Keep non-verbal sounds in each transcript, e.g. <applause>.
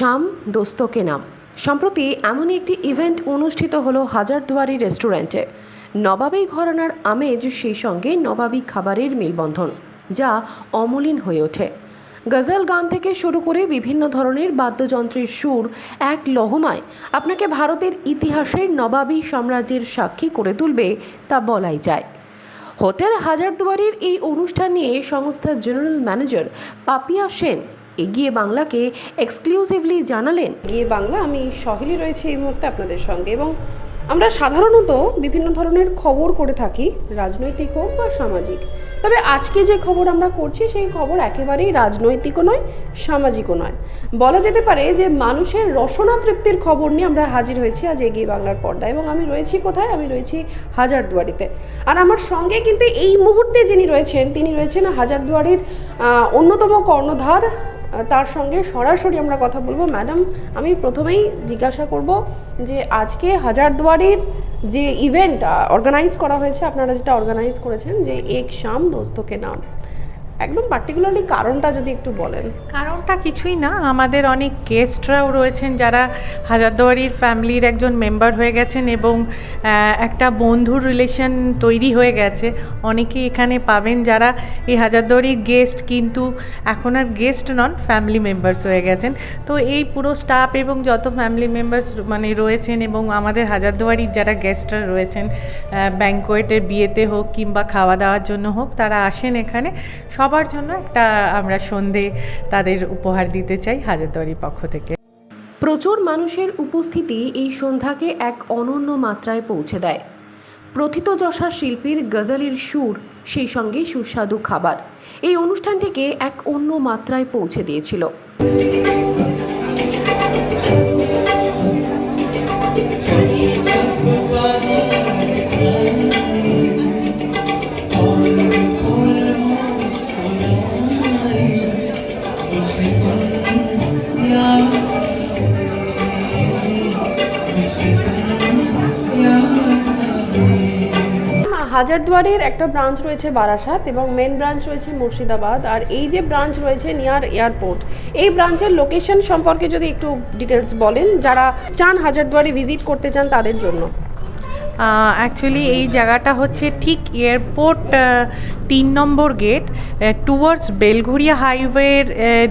শাম দোস্তকে নাম। সম্প্রতি এমনই একটি ইভেন্ট অনুষ্ঠিত হলো হাজারদুয়ারি রেস্টুরেন্টে। নবাবী ঘরানার আমেজ, সেই সঙ্গে নবাবী খাবারের মেলবন্ধন, যা অমলিন হয়ে ওঠে। গজল গান থেকে শুরু করে বিভিন্ন ধরনের বাদ্যযন্ত্রের সুর এক লহমায় আপনাকে ভারতের ইতিহাসের নবাবী সাম্রাজ্যের সাক্ষী করে তুলবে তা বলাই যায়। হোটেল হাজারদুয়ারির এই অনুষ্ঠান নিয়ে সংস্থার জেনারেল ম্যানেজার পাপিয়া সেন এগিয়ে বাংলাকে এক্সক্লুসিভলি জানালেন। এগিয়ে বাংলা, আমি সহেলি রয়েছে এই মুহূর্তে আপনাদের সঙ্গে এবং আমরা সাধারণত বিভিন্ন ধরনের খবর করে থাকি, রাজনৈতিক হোক বা সামাজিক। তবে আজকে যে খবর আমরা করছি, সেই খবর একেবারেই রাজনৈতিকও নয়, সামাজিকও নয়। বলা যেতে পারে যে মানুষের রসনা তৃপ্তির খবর নিয়ে আমরা হাজির হয়েছি আজ এগিয়ে বাংলার পর্দায় এবং আমি রয়েছি কোথায়? আমি রয়েছি হাজারদুয়ারিতে। আর আমার সঙ্গে কিন্তু এই মুহূর্তে যিনি রয়েছেন, তিনি রয়েছেন হাজারদুয়ারির অন্যতম কর্ণধার তার সঙ্গে সরাসরি আমরা কথা বলব। ম্যাডাম, আমি প্রথমেই জিজ্ঞাসা করব যে আজকে হাজারদুয়ারির যে ইভেন্ট অর্গানাইজ করা হয়েছে, আপনারা যেটা অর্গানাইজ করেছেন, যে এক শাম দোস্তকে নাম। একদম পার্টিকুলারলি কারণটা যদি একটু বলেন। কারণটা কিছুই না, আমাদের অনেক গেস্টরাও রয়েছেন যারা হাজারদুয়ারির ফ্যামিলির একজন মেম্বার হয়ে গেছেন এবং একটা বন্ধুর রিলেশন তৈরি হয়ে গেছে। অনেকেই এখানে পাবেন যারা এই হাজারদুয়ারির গেস্ট কিন্তু এখন আর গেস্ট নন ফ্যামিলি মেম্বার্স হয়ে গেছেন। তো এই পুরো স্টাফ এবং যত ফ্যামিলি মেম্বার্স মানে রয়েছেন এবং আমাদের হাজারদুয়ারির যারা গেস্টরা রয়েছেন ব্যাঙ্কোয়েটের বিয়েতে হোক কিংবা খাওয়া দাওয়ার জন্য হোক, তারা আসেন এখানে। সবার জন্য একটা আমরা সন্ধে তাদের উপহার দিতে চাই হাজারদুয়ারির পক্ষ থেকে। প্রচুর মানুষের উপস্থিতি এই সন্ধ্যাকে এক অনন্য মাত্রায় পৌঁছে দেয়। প্রথিতযশা শিল্পীর গজলের সুর, সেই সঙ্গে সুস্বাদু খাবার। এই অনুষ্ঠানটিকে এক অন্য মাত্রায় পৌঁছে দিয়েছিল। হাজারদুয়ারির একটা ব্রাঞ্চ রয়েছে বারাসাত এবং মেন ব্রাঞ্চ রয়েছে মুর্শিদাবাদ। আর এই যে ব্রাঞ্চ রয়েছে নিয়ার এয়ারপোর্ট এই ব্রাঞ্চের লোকেশন সম্পর্কে যদি একটু ডিটেলস বলেন, যারা চান হাজারদুয়ারি ভিজিট করতে চান তাদের জন্য। অ্যাকচুয়ালি এই জায়গাটা হচ্ছে ঠিক এয়ারপোর্ট তিন নম্বর গেট টুয়ার্ডস বেলঘুরিয়া হাইওয়ের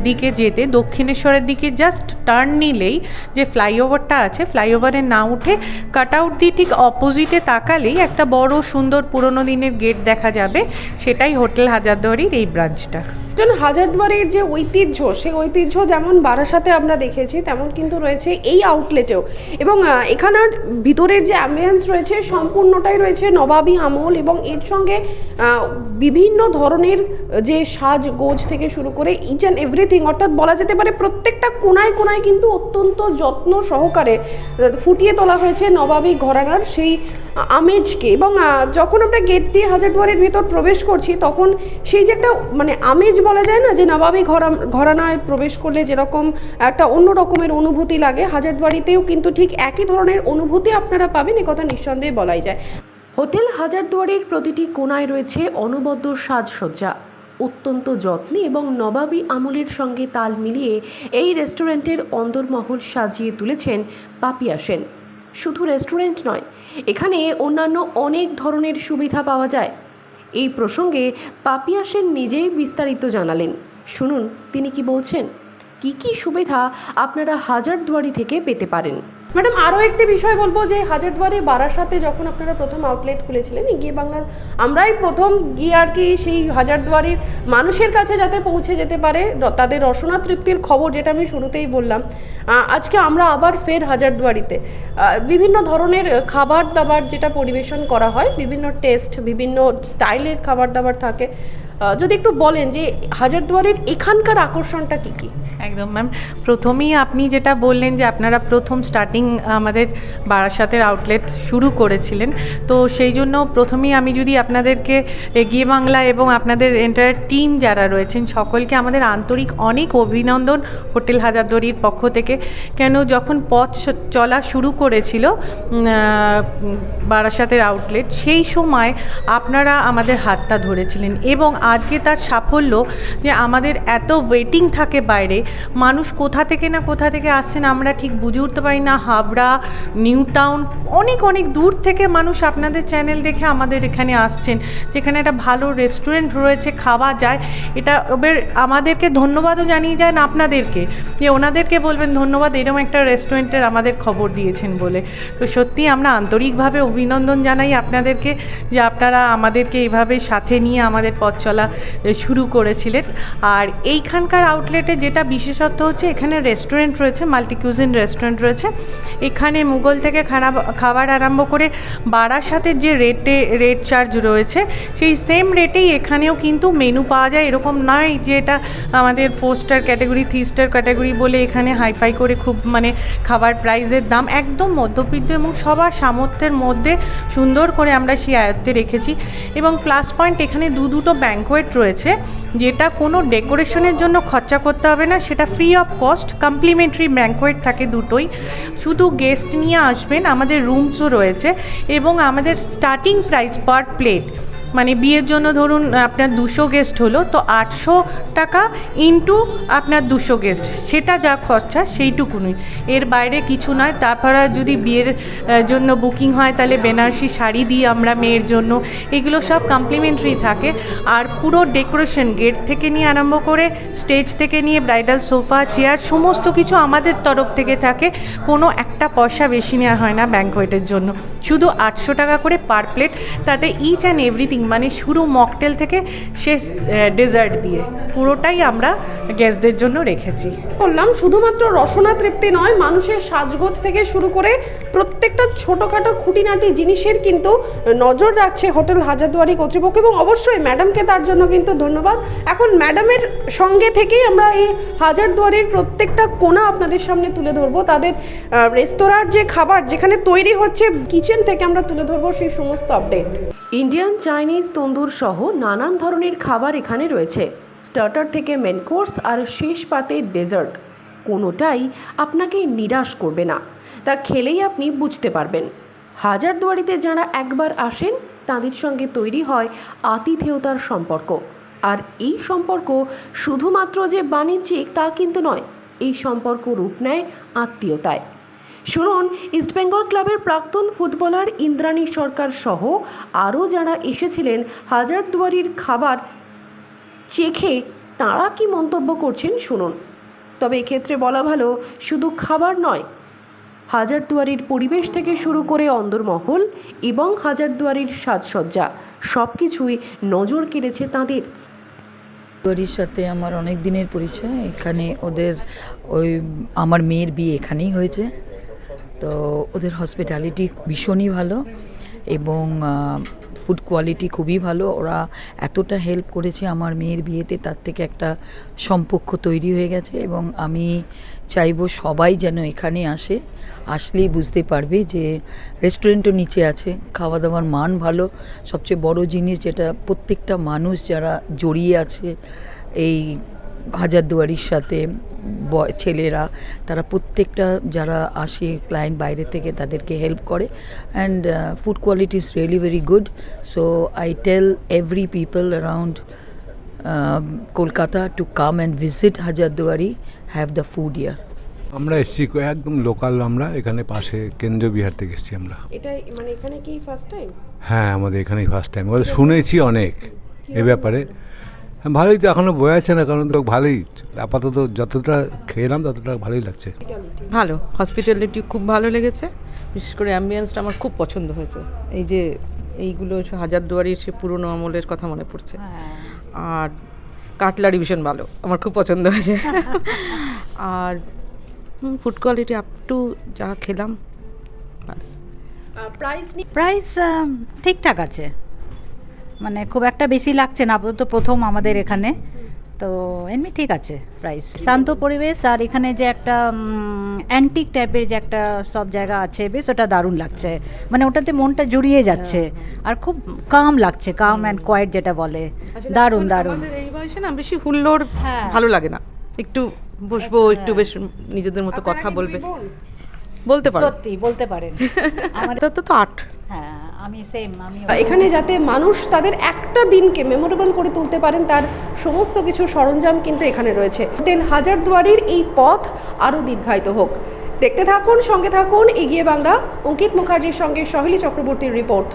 দিকে যেতে, দক্ষিণেশ্বরের দিকে জাস্ট টার্ন নিলেই যে ফ্লাইওভারটা আছে, ফ্লাইওভারে না উঠে কাট আউট দিয়ে ঠিক অপোজিটে তাকালেই একটা বড় সুন্দর পুরনো দিনের গেট দেখা যাবে, সেটাই হোটেল হাজারদুয়ারির এই ব্রাঞ্চটা একজন হাজারদুয়ারির যে ঐতিহ্য, সেই ঐতিহ্য যেমন বারাসাতে আমরা দেখেছি, তেমন কিন্তু রয়েছে এই আউটলেটেও এবং এখানের ভিতরের যে অ্যাম্বিয়েন্স রয়েছে, সম্পূর্ণটাই রয়েছে নবাবী আমল এবং এর সঙ্গে বিভিন্ন ধরনের যে সাজগোজ থেকে শুরু করে ইচ অ্যান্ড এভরিথিং অর্থাৎ বলা যেতে পারে প্রত্যেকটা কোনায় কোনায় কিন্তু অত্যন্ত যত্ন সহকারে ফুটিয়ে তোলা হয়েছে নবাবী ঘরানার সেই আমেজকে। এবং যখন আমরা গেট দিয়ে হাজারদুয়ারের ভেতর প্রবেশ করছি, তখন সেই যে একটা মানে আমেজ বলা যায় না যে নবাবী ঘরা, ঘরানায় প্রবেশ করলে যেরকম একটা অন্য রকমের অনুভূতি লাগে, হাজারদুয়ারিতেও কিন্তু ঠিক একই ধরনের অনুভূতি আপনারা পাবেন, এ কথা নিঃসন্দেহে বলাই যায়। হোটেল হাজারদুয়ারির প্রতিটি কোনায় রয়েছে অনবদ্য সাজসজ্জা। অত্যন্ত যত্নে এবং নবাবী আমলের সঙ্গে তাল মিলিয়ে এই রেস্টুরেন্টের অন্দরমহল সাজিয়ে তুলেছেন পাপিয়া সেন। শুধু রেস্টুরেন্ট নয়, এখানে অন্যান্য অনেক ধরনের সুবিধা পাওয়া যায়। এই প্রসঙ্গে পাপিয়া সেন নিজেই বিস্তারিত জানালেন। শুনুন তিনি কি বলছেন? কি কি সুবিধা আপনারা হাজারদুয়ারি থেকে পেতে পারেন। ম্যাডাম আরও একটি বিষয় বলব যে হাজারদুয়ারি বারাসাতে যখন আপনারা প্রথম আউটলেট খুলেছিলেন গিয়ে বাংলার আমরাই প্রথম গিয়ে আর কি সেই হাজারদুয়ারির মানুষের কাছে যাতে পৌঁছে যেতে পারে তাদের রসনা তৃপ্তির খবর যেটা আমি শুরুতেই বললাম আজকে আমরা আবার ফের হাজারদুয়ারিতে বিভিন্ন ধরনের খাবার দাবার যেটা পরিবেশন করা হয়, বিভিন্ন টেস্ট বিভিন্ন স্টাইলের খাবার দাবার থাকে যদি একটু বলেন যে হাজারদুয়ারির এখানকার আকর্ষণটা কী কী? একদম ম্যাম, প্রথমেই আপনি যেটা বললেন যে আপনারা প্রথম স্টার্টিং আমাদের বারাসাতের আউটলেট শুরু করেছিলেন। তো সেই জন্য প্রথমেই আমি যদি আপনাদেরকে এগিয়ে বাংলা এবং আপনাদের এন্টায়ার টিম যারা রয়েছেন, সকলকে আমাদের আন্তরিক অনেক অভিনন্দন হোটেল হাজারদুয়ারির পক্ষ থেকে। কেন যখন পথ চলা শুরু করেছিল বারাসাতের আউটলেট সেই সময় আপনারা আমাদের হাতটা ধরেছিলেন এবং আজকে তার সাফল্য যে আমাদের এত ওয়েটিং থাকে বাইরে, মানুষ কোথা থেকে না কোথা থেকে আসছেন আমরা ঠিক বুঝে উঠতে পারি না। হাবড়া নিউ টাউন অনেক অনেক দূর থেকে মানুষ আপনাদের চ্যানেল দেখে আমাদের এখানে আসছেন। যেখানে একটা ভালো রেস্টুরেন্ট রয়েছে, খাওয়া যায়। এটা এবার আমাদেরকে ধন্যবাদও জানিয়ে যান আপনাদেরকে, যে ওনাদেরকে বলবেন, ধন্যবাদ এরকম একটা রেস্টুরেন্টের আমাদের খবর দিয়েছেন বলে। তো সত্যি আমরা আন্তরিকভাবে অভিনন্দন জানাই আপনাদেরকে, যে আপনারা আমাদেরকে এইভাবে সাথে নিয়ে আমাদের পথ চলা এ, শুরু করেছিলেন। আর এইখানকার আউটলেটে যেটা বিশেষত্ব হচ্ছে এখানে রেস্টুরেন্ট রয়েছে মাল্টিকিউজিন রেস্টুরেন্ট রয়েছে। এখানে মুঘল থেকে খানা খাবার আরম্ভ করে বারাসাতের যে রেটে রেট চার্জ রয়েছে সেই সেম রেটেই এখানেও কিন্তু মেনু পাওয়া যায়। এরকম নয় যে এটা আমাদের four star category three star category বলে এখানে হাইফাই করে খুব মানে খাবার প্রাইসের দাম একদম মধ্যবিত্ত এবং সবার সামর্থ্যের মধ্যে সুন্দর করে আমরা সেই আয়ত্তে রেখেছি। এবং প্লাস পয়েন্ট এখানে দু দুটো ব্যাঙ্কোয়েট রয়েছে, যেটা কোনো ডেকোরেশনের জন্য খরচা করতে হবে না, সেটা free of cost complimentary banquet থাকে দুটোই। শুধু গেস্ট নিয়ে আসবেন, আমাদের রুমসও রয়েছে এবং আমাদের স্টার্টিং প্রাইস পার প্লেট মানে বিয়ের জন্য ধরুন আপনার দুশো গেস্ট হলো, তো আটশো টাকা ইন্টু আপনার দুশো গেস্ট সেটা যা খরচা সেইটুকুনই এর বাইরে কিছু নয়। তারপরে যদি বিয়ের জন্য বুকিং হয়, তাহলে বেনারসি শাড়ি দিই আমরা মেয়ের জন্য। এগুলো সব কমপ্লিমেন্টারি থাকে। আর পুরো ডেকোরেশন গেট থেকে নিয়ে আরম্ভ করে স্টেজ থেকে নিয়ে ব্রাইডাল সোফা চেয়ার সমস্ত কিছু আমাদের তরফ থেকে থাকে। কোনো একটা পয়সা বেশি নেওয়া হয় না ব্যাঙ্কোয়েটের জন্য। শুধু আটশো টাকা করে পার প্লেট তাতে ইচ অ্যান্ড এভরিথিং মানে শুরু মকটেল থেকে শেষ ডেজার্ট দিয়ে। পুরোটাই আমরা গেস্টদের জন্য রেখেছি। বললাম শুধুমাত্র রসনা তৃপ্তি নয় মানুষের সাজগোজ থেকে শুরু করে প্রত্যেকটা ছোটোখাটো খুঁটিনাটি জিনিসের কিন্তু নজর রাখছে হোটেল হাজারদুয়ারি কর্তৃপক্ষ এবং অবশ্যই ম্যাডামকে তার জন্য কিন্তু ধন্যবাদ। এখন ম্যাডামের সঙ্গে থেকেই আমরা এই হাজারদুয়ারির প্রত্যেকটা কোণা আপনাদের সামনে তুলে ধরবো। তাদের রেস্তোরাঁর যে খাবার যেখানে তৈরি হচ্ছে কিচেন থেকে আমরা তুলে ধরবো সেই সমস্ত আপডেট ইন্ডিয়ান চাইনিজ তন্দুর সহ নানান ধরনের খাবার এখানে রয়েছে। স্টার্টার থেকে মেন কোর্স আর শেষ পাতে ডেজার্ট। কোনোটাই আপনাকে নিরাশ করবে না। তা খেলেই আপনি বুঝতে পারবেন। হাজারদুয়ারিতে যারা একবার আসেন, তাদের সঙ্গে তৈরি হয় আতিথেয়তার সম্পর্ক। আর এই সম্পর্ক শুধুমাত্র যে বাণিজ্যিক তা কিন্তু নয়, এই সম্পর্ক রূপ নেয় আত্মীয়তায়। শুনুন ইস্টবেঙ্গল ক্লাবের প্রাক্তন ফুটবলার ইন্দ্রাণী সরকার সহ আরও যারা এসেছিলেন হাজারদুয়ারির খাবার চেখে তারা কি মন্তব্য করছেন শুনুন। তবে এক্ষেত্রে বলা ভালো, শুধু খাবার নয় হাজারদুয়ারির পরিবেশ থেকে শুরু করে অন্দরমহল এবং হাজারদুয়ারির সাজসজ্জা সব কিছুই নজর কেড়েছে তাঁদের। পরির সাথে আমার অনেক দিনের পরিচয়, এখানে ওদের ওই, আমার মেয়ের বিয়ে এখানেই হয়েছে। তো ওদের হসপিটালিটি ভীষণই ভালো এবং ফুড কোয়ালিটি খুবই ভালো। ওরা এতটা হেল্প করেছে আমার মেয়ের বিয়েতে, তার থেকে একটা সম্পর্ক তৈরি হয়ে গেছে এবং আমি চাইব সবাই যেন এখানে আসে। আসলেই বুঝতে পারবে যে রেস্টুরেন্টও নিচে আছে খাওয়া দাওয়ার মান ভালো। সবচেয়ে বড় জিনিস যেটা প্রত্যেকটা মানুষ যারা জড়িয়ে আছে এই হাজারদুয়ারির সাথে ছেলেরা তারা প্রত্যেকটা যারা আসে ক্লায়েন্ট বাইরে থেকে তাদেরকে হেল্প করে and food quality is really very good so I tell every people around Kolkata to come and visit Hazarduari have the food here আমরা এসেছি কো- একদম লোকাল আমরা এখানে পাশে কেন্দ্রীয় বিহার থেকে এসেছি আমরা। এটা মানে এখানে কি ফার্স্ট টাইম হ্যাঁ আমাদের এখানেই ফার্স্ট টাইম শুনেছি অনেক এ ব্যাপারে। হ্যাঁ, ভালোই তো এখনও বয়ে আছে না কারণ তো ভালোই। আপাতত যতটা খেলাম ততটা ভালোই লাগছে। ভালো। হসপিটালিটি খুব ভালো লেগেছে। বিশেষ করে অ্যাম্বিয়েন্সটা আমার খুব পছন্দ হয়েছে। এই যে এইগুলো হাজারদুয়ারির সে পুরনো আমলের কথা মনে পড়ছে। আর কাটলারি ভীষণ ভালো। আমার খুব পছন্দ হয়েছে। আর ফুড কোয়ালিটি আপ টু যা খেলাম প্রাইস প্রাইস ঠিকঠাক আছে। মানে খুব একটা বেশি লাগছে না আপাতত প্রথম আমাদের এখানে। তো এমনি ঠিক আছে প্রাইস শান্ত পরিবেশ আর এখানে যে একটা অ্যান্টিক টাইপের যে একটা সব জায়গা আছে বেশ ওটা দারুণ লাগছে। মানে ওটাতে মনটা জুড়িয়ে যাচ্ছে। আর খুব কাম লাগছে কাম অ্যান্ড কোয়াইট যেটা বলে। দারুণ দারুণ। এই বয়সে না বেশি হুল্লোড় হ্যাঁ। ভালো লাগে না। একটু বসবো একটু বেশ নিজেদের মতো কথা বলবে। বলতে পারো। সত্যি বলতে পারেন। <laughs> আমার তো তো আট। হ্যাঁ। আমি সেম আমি এখানে যাতে মানুষ তাদের একটা দিনকে মেমোরেবল করে তুলতে পারেন তার সমস্ত কিছু সরঞ্জাম কিন্তু এখানে রয়েছে। হোটেল হাজারদুয়ারির এই পথ আরও দীর্ঘায়িত হোক। দেখতে থাকুন সঙ্গে থাকুন এগিয়ে বাংলা। অঙ্কিত মুখার্জির সঙ্গে সহিলি চক্রবর্তীর রিপোর্ট।